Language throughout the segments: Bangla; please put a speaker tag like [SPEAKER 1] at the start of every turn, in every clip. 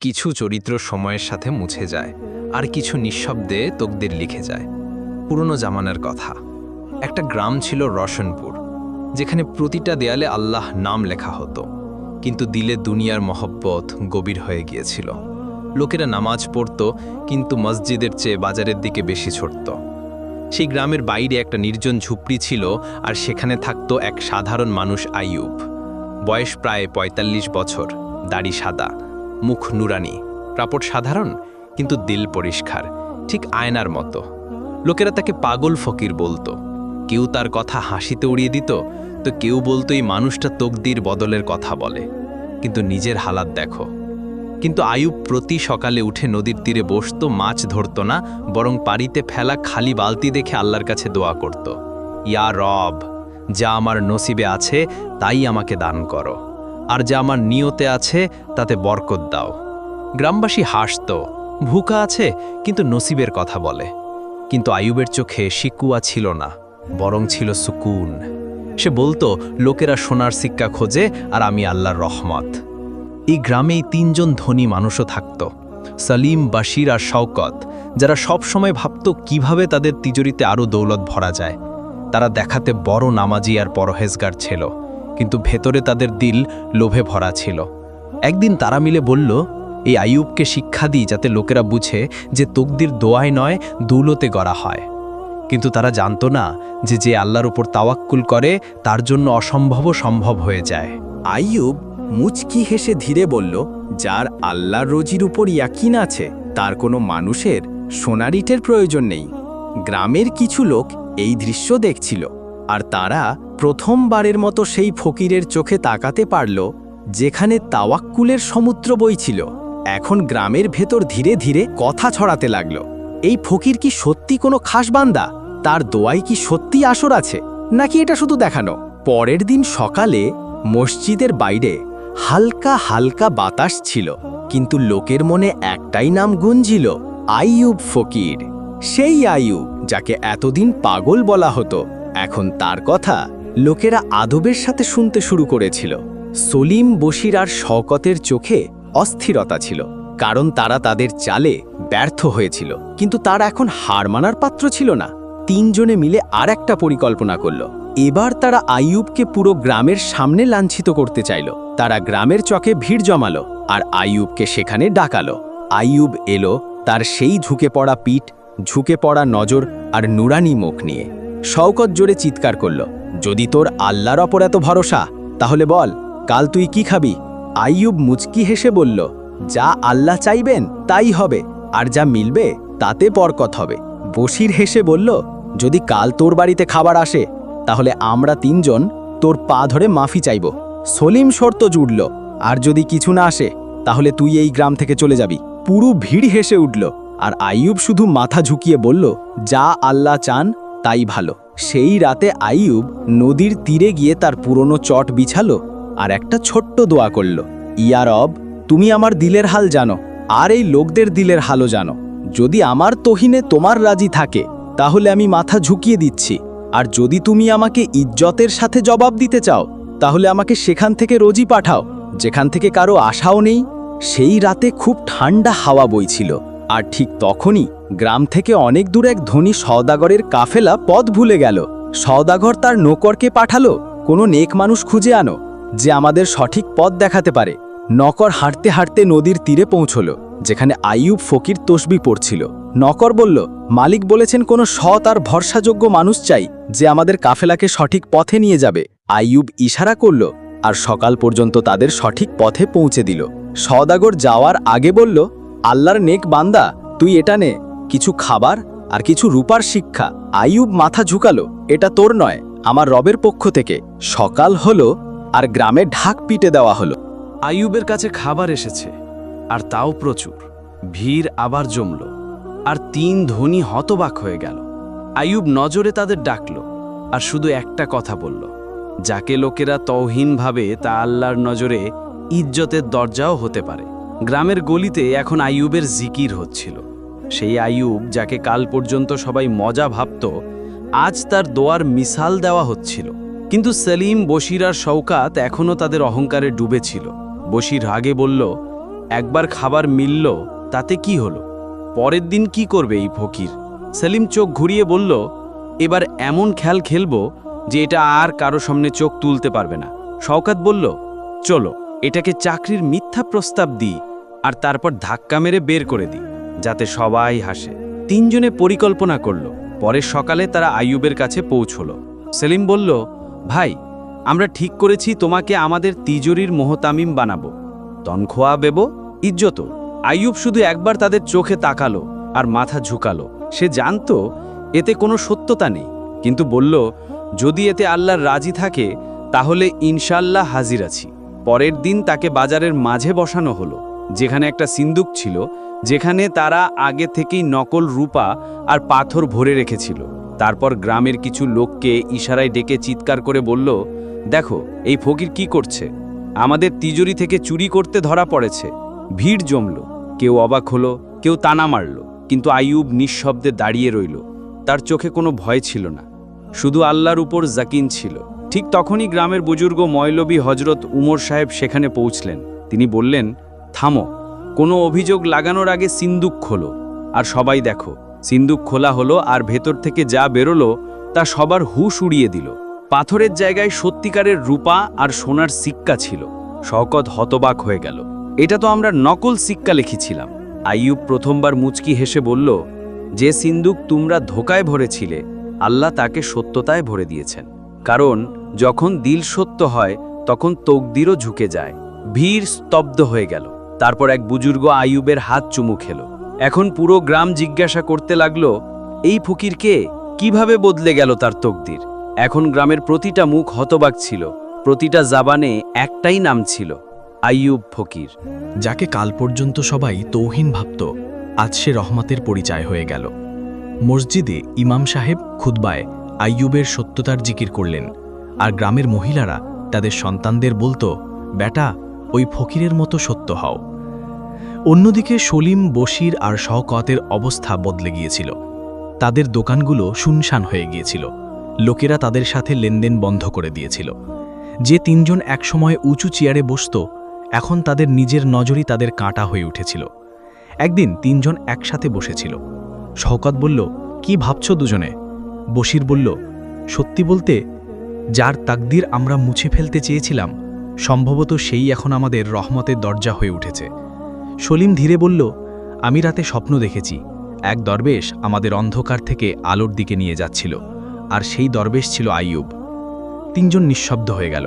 [SPEAKER 1] কিছু চরিত্র সময়ের সাথে মুছে যায়, আর কিছু নিঃশব্দে তকদির লিখে যায়। পুরনো জামানার কথা। একটা গ্রাম ছিল রশনপুর যেখানে প্রতিটা দেয়ালে আল্লাহ নাম লেখা হতো, কিন্তু দিলে দুনিয়ার মহব্বত গভীর হয়ে গিয়েছিল। লোকেরা নামাজ পড়ত, কিন্তু মসজিদের চেয়ে বাজারের দিকে বেশি ছুটত। সেই গ্রামের বাইরে একটা নির্জন ঝুপড়ি ছিল, আর সেখানে থাকতো এক সাধারণ মানুষ আইয়ুব। বয়স প্রায় ৪৫ বছর, দাড়ি সাদা। মুখ নুরানি। প্রাপট সাধারণ, কিন্তু দিল পরিষ্কার, ঠিক আয়নার মতো। লোকেরা তাকে পাগল ফকির বলতো। কেউ তার কথা হাসিতে উড়িয়ে দিত, তো কেউ বলতো এই মানুষটা তকদির বদলের কথা বলে। কিন্তু নিজের হালাত দেখো। কিন্তু আয়ুব প্রতি সকালে উঠে নদীর তীরে বসতো, মাছ ধরত না, বরং পানিতে ফেলা খালি বালতি দেখে আল্লাহর কাছে দোয়া করত। ইয়া রব, যা আমার নসিবে আছে, তাই আমাকে দান করো। আর যা আমার নিয়তে আছে, তাতে বরকত দাও। গ্রামবাসী হাসত, ভুকা আছে, কিন্তু নসিবের কথা বলে। কিন্তু আয়ুবের চোখে শিকুয়া ছিল না, বরং ছিল সুকুন। সে বলতো, লোকেরা সোনার সিক্কা খোঁজে, আর আমি আল্লাহর রহমত। এই গ্রামেই তিনজন ধনী মানুষও থাকত, সালিম, বাশির আর শওকত, যারা সবসময় ভাবত, কীভাবে তাদের তিজুরিতে আরও দৌলত ভরা যায়। তারা দেখাতে বড় নামাজি আর পরহেজগার ছিল। কিন্তু ভেতরে তাদের দিল লোভে ভরা ছিল। একদিন তারা মিলে বলল, এই আইয়ুবকে শিক্ষা দিই যাতে লোকেরা বুঝে যে তকদির দোয়ায় নয়, দৌলতে গড়া হয়। কিন্তু তারা জানতো না যে যে আল্লাহর উপর তাওয়াক্কুল করে, তার জন্য অসম্ভবও সম্ভব হয়ে যায়।
[SPEAKER 2] আইয়ুব মুচকি হেসে ধীরে বলল, যার আল্লাহর রোজির উপর ইয়াকিন আছে, তার কোনো মানুষের সোনারিটের প্রয়োজন নেই। গ্রামের কিছু লোক এই দৃশ্য দেখছিল, আর তারা প্রথমবারের মতো সেই ফকিরের চোখে তাকাতে পারল, যেখানে তাওয়াক্কুলের সমুদ্র বইছিল এখন গ্রামের ভেতর ধীরে ধীরে কথা ছড়াতে লাগল, এই ফকির কি সত্যি কোনো খাস বান্দা? তার দোয়াই কি সত্যি আসর আছে? নাকি এটা শুধু দেখানো? পরের দিন সকালে মসজিদের বাইরে হালকা হালকা বাতাস ছিল, কিন্তু লোকের মনে একটাই নাম গুঞ্জিল, আইয়ুব ফকির। সেই আইয়ুব, যাকে এতদিন পাগল বলা হতো, এখন তার কথা লোকেরা আদবের সাথে শুনতে শুরু করেছিল। সলিম বশির আর শওকতের চোখে অস্থিরতা ছিল, কারণ তারা তাদের চালে ব্যর্থ হয়েছিল। কিন্তু তার এখন হার মানার পাত্র ছিল না। তিনজনে মিলে আর একটা পরিকল্পনা করল। এবার তারা আইয়ুবকে পুরো গ্রামের সামনে লাঞ্ছিত করতে চাইল। তারা গ্রামের চকে ভিড় জমালো আর আইয়ুবকে সেখানে ডাকালো। আইয়ুব এলো তার সেই ঝুঁকে পড়া পিঠ, ঝুঁকে পড়া নজর আর নুরানি মুখ নিয়ে। শওকত জোরে চিৎকার করল যদি তোর আল্লাহর অপর এত ভরসা, তাহলে বল, কাল তুই কি খাবি? আইয়ুব মুচকি হেসে বলল, যা আল্লাহ চাইবেন, তাই হবে, আর যা মিলবে, তাতে বরকত হবে। বসির হেসে বলল, যদি কাল তোর বাড়িতে খাবার আসে, তাহলে আমরা তিনজন তোর পা ধরে মাফি চাইব। সলিম শর্ত জুড়ল, আর যদি কিছু না আসে, তাহলে তুই এই গ্রাম থেকে চলে যাবি। পুরো ভিড় হেসে উঠল, আর আইয়ুব শুধু মাথা ঝুঁকিয়ে বলল, যা আল্লাহ চান, তাই ভালো। সেই রাতে আইয়ুব নদীর তীরে গিয়ে তার পুরনো চট বিছালো আর একটা ছোট্ট দোয়া করল, ইয়া রব, তুমি আমার দিলের হাল জানো, আর এই লোকদের দিলের হালও জানো। যদি আমার তহিনে তোমার রাজি থাকে, তাহলে আমি মাথা ঝুঁকিয়ে দিচ্ছি। আর যদি তুমি আমাকে ইজ্জতের সাথে জবাব দিতে চাও, তাহলে আমাকে সেখান থেকে রোজি পাঠাও। যেখান থেকে কারও আশাও নেই। সেই রাতে খুব ঠান্ডা হাওয়া বইছিল। আর ঠিক তখনই গ্রাম থেকে অনেক দূর এক ধনী সওদাগরের কাফেলা পথ ভুলে গেল। সওদাগর তার নকরকে পাঠালো, কোনো নেক মানুষ খুঁজে আনো, যে আমাদের সঠিক পথ দেখাতে পারে। নকর হাঁটতে হাঁটতে নদীর তীরে পৌঁছল, যেখানে আইয়ুব ফকির তসবি পড়ছিল। নকর বলল, মালিক বলেছেন কোনো সৎ আর ভরসাযোগ্য মানুষ চাই, যে আমাদের কাফেলাকে সঠিক পথে নিয়ে যাবে। আইয়ুব ইশারা করল আর সকাল পর্যন্ত তাদের সঠিক পথে পৌঁছে দিল। সদাগর যাওয়ার আগে বলল আল্লাহর নেক বান্দা, তুই এটা নে। কিছু খাবার আর কিছু রূপার শিক্ষা। আইয়ুব মাথা ঝুকালো, এটা তোর নয়, আমার রবের পক্ষ থেকে। সকাল হলো আর গ্রামে ঢাক পিটে দেওয়া হলো।
[SPEAKER 3] আইয়ুবের কাছে খাবার এসেছে, আর তাও প্রচুর। ভিড় আবার জমল, আর তিন ধনী হতবাক হয়ে গেল। আইয়ুব নজরে তাদের ডাকল, আর শুধু একটা কথা বলল, যাকে লোকেরা তৌহীন ভাবে তা আল্লাহর নজরে ইজ্জতের দরজাও হতে পারে। গ্রামের গলিতে এখন আইয়ুবের জিকির হচ্ছিল। সেই আইয়ুব, যাকে কাল পর্যন্ত সবাই মজা ভাবত, আজ তার দোয়ার মিসাল দেওয়া হচ্ছিল। কিন্তু সেলিম, বশির আর শওকাত এখনও তাদের অহংকারে ডুবেছিল। বশির রাগে বলল, একবার খাবার মিলল, তাতে কি হলো? পরের দিন কি করবে এই ফকির? সেলিম চোখ ঘুরিয়ে বলল, এবার এমন খেল খেলব যে এটা আর কারও সামনে চোখ তুলতে পারবে না। শওকাত বলল, চলো, এটাকে চাকরির মিথ্যা প্রস্তাব দিই। আর তারপর ধাক্কা মেরে বের করে দিই, যাতে সবাই হাসে। তিনজনে পরিকল্পনা করল। পরের সকালে তারা আইয়ুবের কাছে পৌঁছলো। সেলিম বলল, ভাই, আমরা ঠিক করেছি তোমাকে আমাদের তিজুরির মোহতামিম বানাবো। তনখোয়া বেব ইজ্জত আইয়ুব শুধু একবার তাদের চোখে তাকালো আর মাথা ঝুকালো। সে জানতো এতে কোনো সত্যতা নেই, কিন্তু বলল, যদি এতে আল্লাহর রাজি থাকে, তাহলে ইনশাল্লাহ হাজির আছি। পরের দিন তাকে বাজারের মাঝে বসানো হলো। যেখানে একটা সিন্দুক ছিল, যেখানে তারা আগে থেকেই নকল রূপা আর পাথর ভরে রেখেছিল। তারপর গ্রামের কিছু লোককে ইশারায় ডেকে চিৎকার করে বলল, দেখো, এই ফকির কি করছে? আমাদের তিজুরি থেকে চুরি করতে ধরা পড়েছে। ভিড় জমল। কেউ অবাক হলো, কেউ তানা মারল। কিন্তু আইয়ুব নিঃশব্দে দাঁড়িয়ে রইল। তার চোখে কোনো ভয় ছিল না। শুধু আল্লাহর উপর জাকিন ছিল। ঠিক তখনই গ্রামের বুজুর্গ ময়লবী হজরত উমর সাহেব সেখানে পৌঁছলেন। তিনি বললেন থামো, কোনো অভিযোগ লাগানোর আগে সিন্দুক খোলো, আর সবাই দেখো, সিন্দুক খোলা হলো আর ভেতর থেকে যা বেরোলো তা সবার হুশ উড়িয়ে দিল। পাথরের জায়গায় সত্যিকারের রূপা আর সোনার সিক্কা ছিল, শওকত হতবাক হয়ে গেল। এটা তো আমরা নকল সিক্কা লিখেছিলাম। আইয়ুব প্রথমবার মুচকি হেসে বলল, যে সিন্দুক তোমরা ধোকায় ভরেছিলে, আল্লাহ তাকে সত্যতায় ভরে দিয়েছেন। কারণ যখন দিল সত্য হয়, তখন তকদিরও ঝুঁকে যায়। ভিড় স্তব্ধ হয়ে গেল। তারপর এক বুজুর্গ আইয়ুবের হাত চুমু খেল। এখন পুরো গ্রাম জিজ্ঞাসা করতে লাগল, এই ফকির কে? কীভাবে বদলে গেল তার তকদির? এখন গ্রামের প্রতিটা মুখ হতবাক ছিল। প্রতিটা জাবানে একটাই নাম ছিল, আইয়ুব ফকির।
[SPEAKER 4] যাকে কাল পর্যন্ত সবাই তৌহিন ভাবত, আজ সে রহমতের পরিচয় হয়ে গেল। মসজিদে ইমাম সাহেব খুতবায় আইয়ুবের সত্যতার জিকির করলেন, আর গ্রামের মহিলারা তাদের সন্তানদের বলতো, বেটা ওই ফকিরের মতো সত্য হও। অন্যদিকে সলিম, বশির আর শওকতের অবস্থা বদলে গিয়েছিল। তাদের দোকানগুলো শুনশান হয়ে গিয়েছিল। লোকেরা তাদের সাথে লেনদেন বন্ধ করে দিয়েছিল। যে তিনজন একসময় উঁচু চেয়ারে বসত, এখন তাদের নিজের নজরই তাদের কাঁটা হয়ে উঠেছিল। একদিন তিনজন একসাথে বসেছিল। শওকত বলল, কি ভাবছ দুজনে? বশির বলল, সত্যি বলতে, যার তাকদির আমরা মুছে ফেলতে চেয়েছিলাম সম্ভবত সেই এখন আমাদের রহমতের দরজা হয়ে উঠেছে। সলিম ধীরে বলল, আমি রাতে স্বপ্ন দেখেছি। এক দরবেশ আমাদের অন্ধকার থেকে আলোর দিকে নিয়ে যাচ্ছিল, আর সেই দরবেশ ছিল আইয়ুব। তিনজন নিঃশব্দ হয়ে গেল।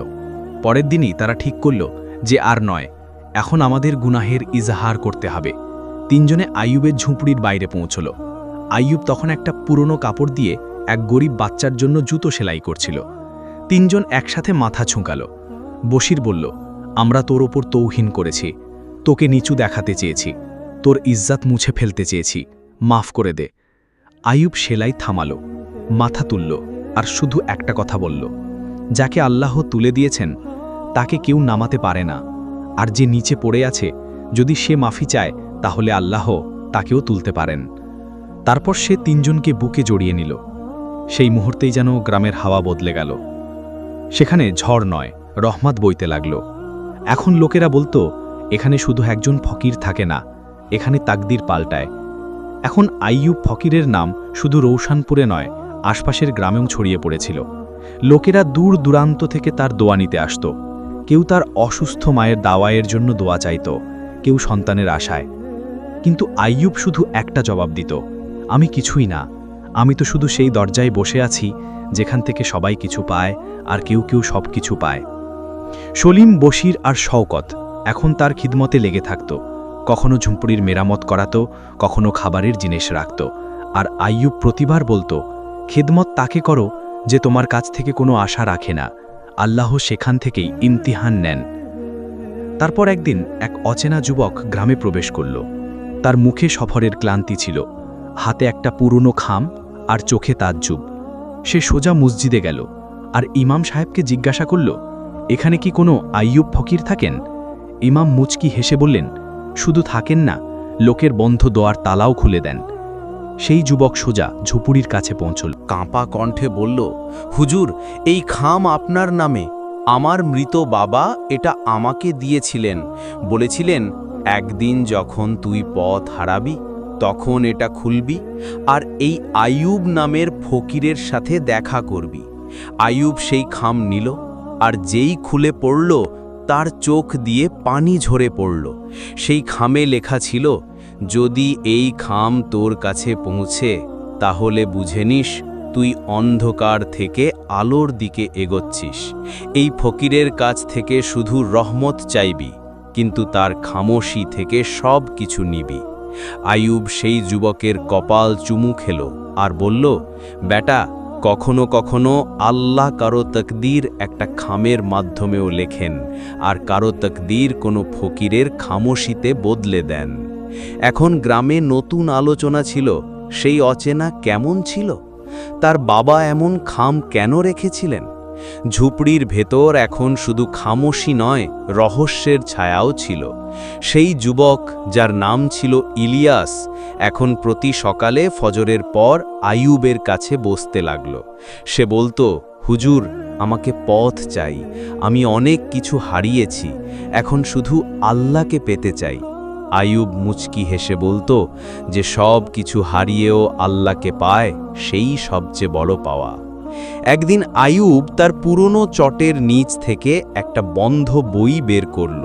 [SPEAKER 4] পরের দিনই তারা ঠিক করল যে আর নয়, এখন আমাদের গুনাহের ইজাহার করতে হবে। তিনজনে আইয়ুবের ঝুঁপড়ির বাইরে পৌঁছল। আইয়ুব তখন একটা পুরনো কাপড় দিয়ে এক গরিব বাচ্চার জন্য জুতো সেলাই করছিল। তিনজন একসাথে মাথা ছুঁকাল। বশির বলল, আমরা তোর ওপর তৌহিন করেছি। তোকে নিচু দেখাতে চেয়েছি। তোর ইজ্জাত মুছে ফেলতে চেয়েছি। মাফ করে দে। আয়ুব সেলাই থামালো, মাথা তুলল আর শুধু একটা কথা বলল, যাকে আল্লাহ তুলে দিয়েছেন, তাকে কেউ নামাতে পারে না। আর যে নিচে পড়ে আছে, যদি সে মাফি চায়, তাহলে আল্লাহ তাকেও তুলতে পারেন। তারপর সে তিনজনকে বুকে জড়িয়ে নিল। সেই মুহূর্তেই যেন গ্রামের হাওয়া বদলে গেল। সেখানে ঝড় নয় রহমাত বইতে লাগল। এখন লোকেরা বলতো, এখানে শুধু একজন ফকির থাকে না, এখানে তাকদির পাল্টায়। এখন আইয়ুব ফকিরের নাম শুধু রৌশানপুরে নয়, আশপাশের গ্রামেও ছড়িয়ে পড়েছিল। লোকেরা দূর দূরান্ত থেকে তার দোয়া নিতে আসত। কেউ তার অসুস্থ মায়ের দাওয়ায়ের জন্য দোয়া চাইত, কেউ সন্তানের আশায়। কিন্তু আইয়ুব শুধু একটা জবাব দিত, আমি কিছুই না, আমি তো শুধু সেই দরজায় বসে আছি, যেখান থেকে সবাই কিছু পায়, আর কেউ কেউ সব কিছু পায়। সলিম, বশির আর শওকত এখন তার খিদমতে লেগে থাকত। কখনো ঝুম্পুরির মেরামত করাতো, কখনো খাবারের জিনিস রাখত। আর আইয়ুব প্রতিবার বলতো, খিদমত তাকে করো যে তোমার কাছ থেকে কোনো আশা রাখে না। আল্লাহ সেখান থেকেই ইমতিহান নেন। তারপর একদিন এক অচেনা যুবক গ্রামে প্রবেশ করল। তার মুখে সফরের ক্লান্তি ছিল। হাতে একটা পুরনো খাম আর চোখে তাজ্জুব। সে সোজা মসজিদে গেল। আর ইমাম সাহেবকে জিজ্ঞাসা করল এখানে কি কোনো আইয়ুব ফকির থাকেন? ইমাম মুচকি হেসে বললেন, শুধু থাকেন না, লোকের বন্ধ দোয়ার তালাও খুলে দেন। সেই যুবক সোজা ঝুপুরির কাছে পৌঁছল।
[SPEAKER 5] কাঁপা কণ্ঠে বলল, হুজুর, এই খাম আপনার নামে। আমার মৃত বাবা এটা আমাকে দিয়েছিলেন। বলেছিলেন, একদিন যখন তুই পথ হারাবি, তখন এটা খুলবি আর এই আয়ুব নামের ফকিরের সাথে দেখা করবি। আয়ুব সেই খাম নিল আর যেই খুলে পড়ল, তার চোখ দিয়ে পানি ঝরে পড়ল। সেই খামে লেখা ছিল, যদি এই খাম তোর কাছে পৌঁছে, তাহলে বুঝে নিস, তুই অন্ধকার থেকে আলোর দিকে এগোচ্ছিস। এই ফকিরের কাছ থেকে শুধু রহমত চাইবি, কিন্তু তার খামোশি থেকে সব কিছু নিবি। আয়ুব সেই যুবকের কপাল চুমু খেল আর বলল, বেটা কখনো কখনো আল্লাহ কারও তকদির একটা খামের মাধ্যমেও লেখেন, আর কারও তকদির কোনো ফকিরের খামোশিতে বদলে দেন। এখন গ্রামে নতুন আলোচনা ছিল, সেই অচেনা কেমন ছিল? তার বাবা এমন খাম কেন রেখেছিলেন? ঝুপড়ির ভেতর এখন শুধু খামোশি নয়, রহস্যের ছায়াও ছিল। সেই যুবক, যার নাম ছিল ইলিয়াস, এখন প্রতি সকালে ফজরের পর আয়ুবের কাছে বসতে লাগল। সে বলতো, হুজুর, আমাকে পথ চাই। আমি অনেক কিছু হারিয়েছি। এখন শুধু আল্লাহকে পেতে চাই। আয়ুব মুচকি হেসে বলতো, যে সব কিছু হারিয়েও আল্লাহকে পায়, সেই সবচেয়ে বড় পাওয়া। একদিন আয়ুব তার পুরনো চটের নিচ থেকে একটা বন্ধ বই বের করল।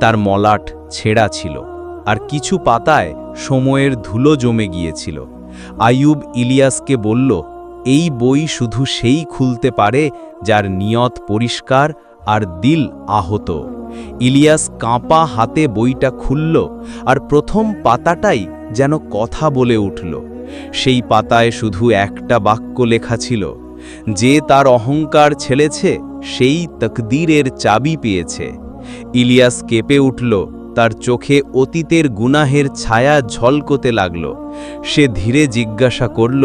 [SPEAKER 5] তার মলাট ছেঁড়া ছিল আর কিছু পাতায় সময়ের ধুলো জমে গিয়েছিল। আয়ুব ইলিয়াসকে বলল, এই বই শুধু সেই খুলতে পারে যার নিয়ত পরিষ্কার আর দিল আহত। ইলিয়াস কাঁপা হাতে বইটা খুলল আর প্রথম পাতাটাই যেন কথা বলে উঠল। সেই পাতায় শুধু একটা বাক্য লেখা ছিল যে তার অহংকার ছেলেছে, সেই তকদিরের চাবি পেয়েছে। ইলিয়াস কেঁপে উঠল, তার চোখে অতীতের গুনাহের ছায়া ঝলকতে লাগল। সে ধীরে জিজ্ঞাসা করল,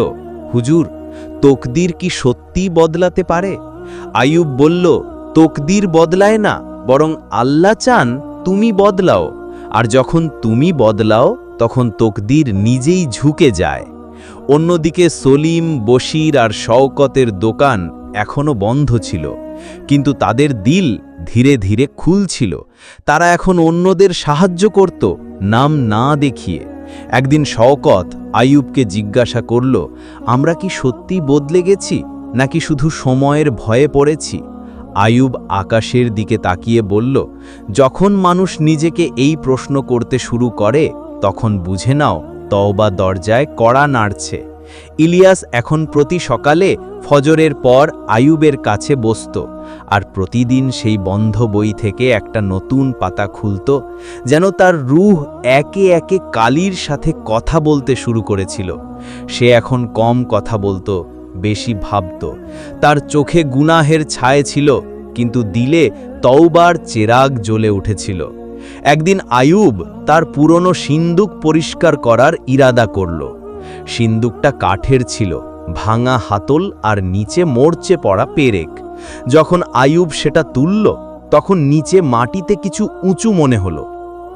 [SPEAKER 5] হুজুর, তকদির কি সত্যি বদলাতে পারে? আয়ুব বলল, তকদির বদলায় না, বরং আল্লাহ চান তুমি বদলাও। আর যখন তুমি বদলাও, তখন তকদির নিজেই ঝুঁকে যায়। অন্যদিকে সলিম, বশির আর শওকতের দোকান এখনও বন্ধ ছিল। কিন্তু তাদের দিল ধীরে ধীরে খুলছিল। তারা এখন অন্যদের সাহায্য করত নাম না দেখিয়ে। একদিন শওকত আয়ুবকে জিজ্ঞাসা করল, আমরা কি সত্যি বদলে গেছি, নাকি শুধু সময়ের ভয়ে পড়েছি? আয়ুব আকাশের দিকে তাকিয়ে বলল, যখন মানুষ নিজেকে এই প্রশ্ন করতে শুরু করে, তখন বুঝে নাও তওবা দরজায় কড়া নাড়ছে। ইলিয়াস এখন প্রতি সকালে ফজরের পর আয়ুবের কাছে বসত আর প্রতিদিন সেই বন্ধ বই থেকে একটা নতুন পাতা খুলত, যেন তার রুহ একে একে কালির সাথে কথা বলতে শুরু করেছিল। সে এখন কম কথা বলতো, বেশি ভাবত। তার চোখে গুনাহের ছায় ছিল, কিন্তু দিলে তওবার চেরাগ জ্বলে উঠেছিল। একদিন আয়ুব তার পুরনো সিন্দুক পরিষ্কার করার ইরাদা করল। সিন্দুকটা কাঠের ছিল, ভাঙা হাতল আর নিচে মরচে পড়া পেরেক। যখন আয়ুব সেটা তুলল, তখন নিচে মাটিতে কিছু উঁচু মনে হলো।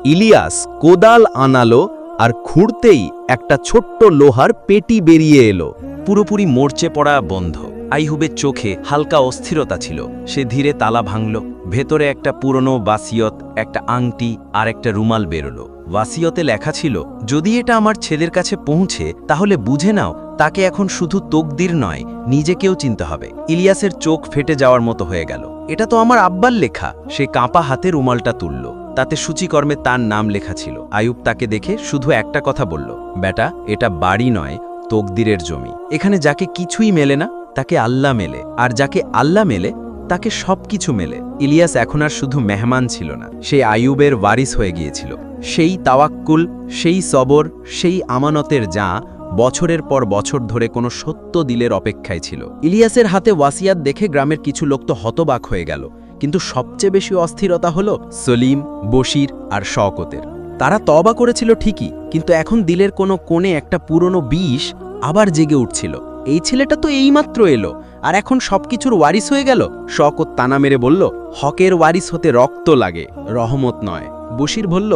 [SPEAKER 5] ইলিয়াস কোদাল আনালো আর খুঁড়তেই একটা ছোট্ট লোহার পেটি বেরিয়ে এলো।
[SPEAKER 3] পুরোপুরি মরচে পড়া বন্ধ। আইহুবের চোখে হালকা অস্থিরতা ছিল। সে ধীরে তালা ভাঙল। ভেতরে একটা পুরনো বাসিয়ত একটা আংটি আর একটা রুমাল বেরোলো। ওয়াসিয়তে লেখা ছিল, যদি এটা আমার ছেলের কাছে পৌঁছে, তাহলে বুঝে নাও, তাকে এখন শুধু তকদির নয়, নিজেকেও চিনতে হবে। ইলিয়াসের চোখ ফেটে যাওয়ার মতো হয়ে গেল। এটা তো আমার আব্বার লেখা। সে কাঁপা হাতে রুমালটা তুলল। তাতে সূচিকর্মে তার নাম লেখা ছিল। আয়ুব তাকে দেখে শুধু একটা কথা বলল, বেটা, এটা বাড়ি নয়, তকদিরের জমি। এখানে যাকে কিছুই মেলে না, তাকে আল্লাহ মেলে। আর যাকে আল্লাহ মেলে, তাকে সব কিছু মেলে। ইলিয়াস এখন আর শুধু মেহমান ছিল না, সে আয়ুবের ওয়ারিস হয়ে গিয়েছিল। সেই তাওয়াক্কুল, সেই সবর, সেই আমানতের যা বছরের পর বছর ধরে কোনো সত্য দিলের অপেক্ষায় ছিল। ইলিয়াসের হাতে ওয়াসিয়াত দেখে গ্রামের কিছু লোক তো হতবাক হয়ে গেল। কিন্তু সবচেয়ে বেশি অস্থিরতা হলো সলিম, বশির আর শওকতের। তারা তবা করেছিল ঠিকই, কিন্তু এখন দিলের কোনো কোণে একটা পুরনো বিষ আবার জেগে উঠছিল। এই ছেলেটা তো এইমাত্র এলো, আর এখন সবকিছুর ওয়ারিস হয়ে গেল। শকত তানা মেরে বলল, হকের ওয়ারিস হতে রক্ত লাগে, রহমত নয়। বশির বলল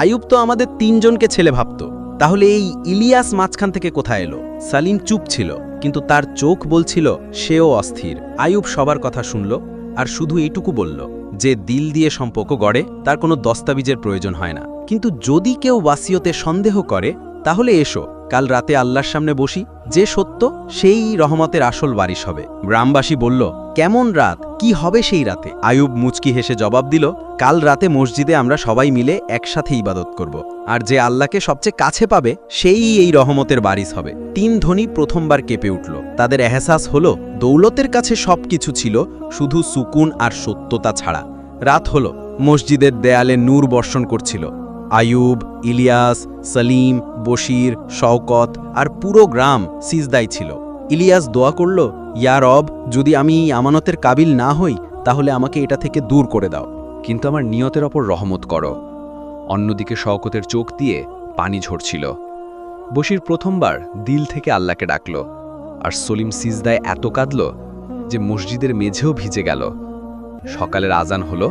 [SPEAKER 3] আয়ুব তো আমাদের তিনজনকে ছেলে ভাবত। তাহলে এই ইলিয়াস মাঝখান থেকে কোথায় এলো? সালিম চুপ ছিল, কিন্তু তার চোখ বলছিল, সেও অস্থির। আয়ুব সবার কথা শুনল আর শুধু এইটুকু বলল
[SPEAKER 5] যে দিল দিয়ে সম্পর্ক গড়ে, তার কোনো দস্তাবিজের প্রয়োজন হয় না। কিন্তু যদি কেউ ওয়াসিয়তে সন্দেহ করে তাহলে এসো, কাল রাতে আল্লাহর সামনে বসি, যে সত্য, সেই রহমতের আসল বারিশ হবে। গ্রামবাসী বলল, কেমন রাত? কি হবে সেই রাতে? আয়ুব মুচকি হেসে জবাব দিল, কাল রাতে মসজিদে আমরা সবাই মিলে একসাথে ইবাদত করব, আর যে আল্লাহকে সবচেয়ে কাছে পাবে, সেই এই রহমতের বারিশ হবে। তিন ধনী প্রথমবার কেঁপে উঠল। তাদের এহসাস হলো, দৌলতের কাছে সবকিছু ছিল, শুধু সুকুন আর সত্যতা ছাড়া। রাত হলো, মসজিদের দেয়ালে নূর বর্ষণ করছিল। আয়ুব, ইলিয়াস, সলিম বশির, শওকত আর পুরো গ্রাম সিজদাই ছিল। ইলিয়াস দোয়া করল, ইয়া রব, যদি আমি আমানতের কাবিল না হই, তাহলে আমাকে এটা থেকে দূর করে দাও।
[SPEAKER 1] কিন্তু আমার নিয়তের ওপর রহমত করো। অন্যদিকে শওকতের চোখ দিয়ে পানি ঝরছিল। বশির প্রথমবার দিল থেকে আল্লাহকে ডাকল, আর সলিম সিজদায় এত কাঁদল যে মসজিদের মেঝেও ভিজে গেল। সকালের আজান হলো,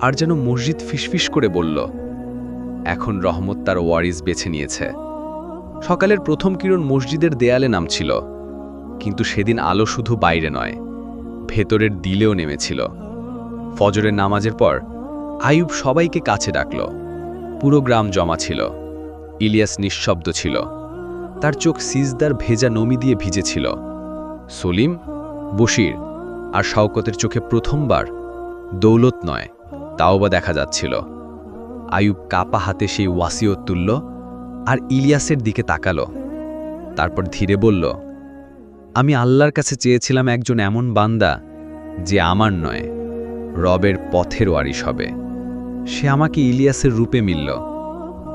[SPEAKER 1] আর যেন মসজিদ ফিসফিস করে বলল এখন রহমত তার ওয়ারিস বেছে নিয়েছে। সকালের প্রথম কিরণ মসজিদের দেয়ালে নামছিল, কিন্তু সেদিন আলো শুধু বাইরে নয়, ভেতরের দিলেও নেমেছিল। ফজরের নামাজের পর আয়ুব সবাইকে কাছে ডাকল, পুরো গ্রাম জমা ছিল, ইলিয়াস নিঃশব্দ ছিল, তার চোখ সিজদার ভেজা নমি দিয়ে ভিজেছিল। সলিম, বশির আর শওকতের চোখে প্রথমবার দৌলত নয় তাও বা দেখা যাচ্ছিল। আয়ুব কাপা হাতে সেই ওয়াসিয়ত তুলল আর ইলিয়াসের দিকে তাকালো। তারপর ধীরে বলল, আমি আল্লাহর কাছে চেয়েছিলাম একজন এমন বান্দা যে আমার নয়, রবের পথের ওয়ারিশ হবে। সে আমাকে ইলিয়াসের রূপে মিলল।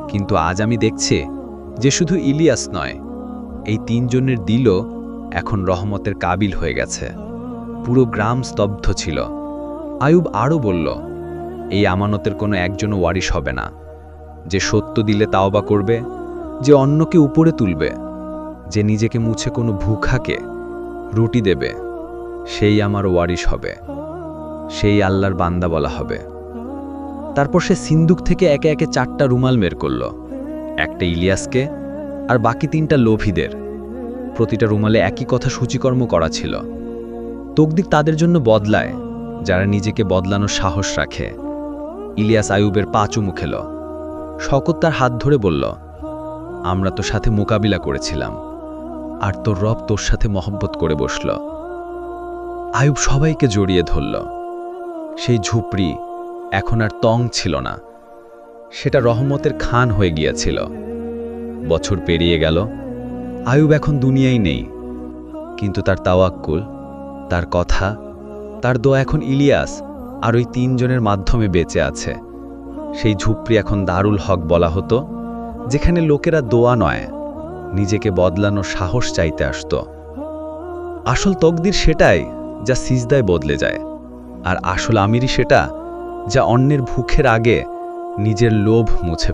[SPEAKER 1] কিন্তু আজ আমি দেখছি যে শুধু ইলিয়াস নয়, এই তিনজনের দিলও এখন রহমতের কাবিল হয়ে গেছে। পুরো গ্রাম স্তব্ধ ছিল। আয়ুব আরও বলল এই আমানতের কোনো একজন ওয়ারিশ হবে না। যে সত্য দিলে তাওবা করবে, যে অন্যকে উপরে তুলবে, যে নিজেকে মুছে কোনো ভুখাকে রুটি দেবে, সেই আমার ওয়ারিশ হবে। সেই আল্লাহর বান্দা বলা হবে। তারপর সে সিন্দুক থেকে একে একে চারটা রুমাল বের করল, একটা ইলিয়াসকে আর বাকি তিনটা লোভীদের। প্রতিটা রুমালে একই কথা সূচিকর্ম করা ছিল। তকদিক তাদের জন্য বদলায়, যারা নিজেকে বদলানোর সাহস রাখে। ইলিয়াস আয়ুবের পা চুমু খেল। শকত তার হাত ধরে বলল, আমরা তো সাথে মোকাবিলা করেছিলাম, আর তোর রব তোর সাথে মহব্বত করে বসল। আয়ুব সবাইকে জড়িয়ে ধরল। সেই ঝুপড়ি এখন আর তং ছিল না, সেটা রহমতের খান হয়ে গিয়েছিল। বছর পেরিয়ে গেল আয়ুব এখন দুনিয়ায় নেই, কিন্তু তার তাওয়াক্কুল, তার কথা, তার দোয়া এখন ইলিয়াস আর ওই তিনজনের মাধ্যমে বেঁচে আছে। সেই ঝুপড়ি এখন দারুল হক বলা হতো, যেখানে লোকেরা দোয়া নয়, নিজেকে বদলানো সাহস চাইতে আসত। আসল তকদির সেটাই যা সিজদায় বদলে যায়, আর আসল আমিরই সেটা যা অন্যের ভুখের আগে নিজের লোভ মুছে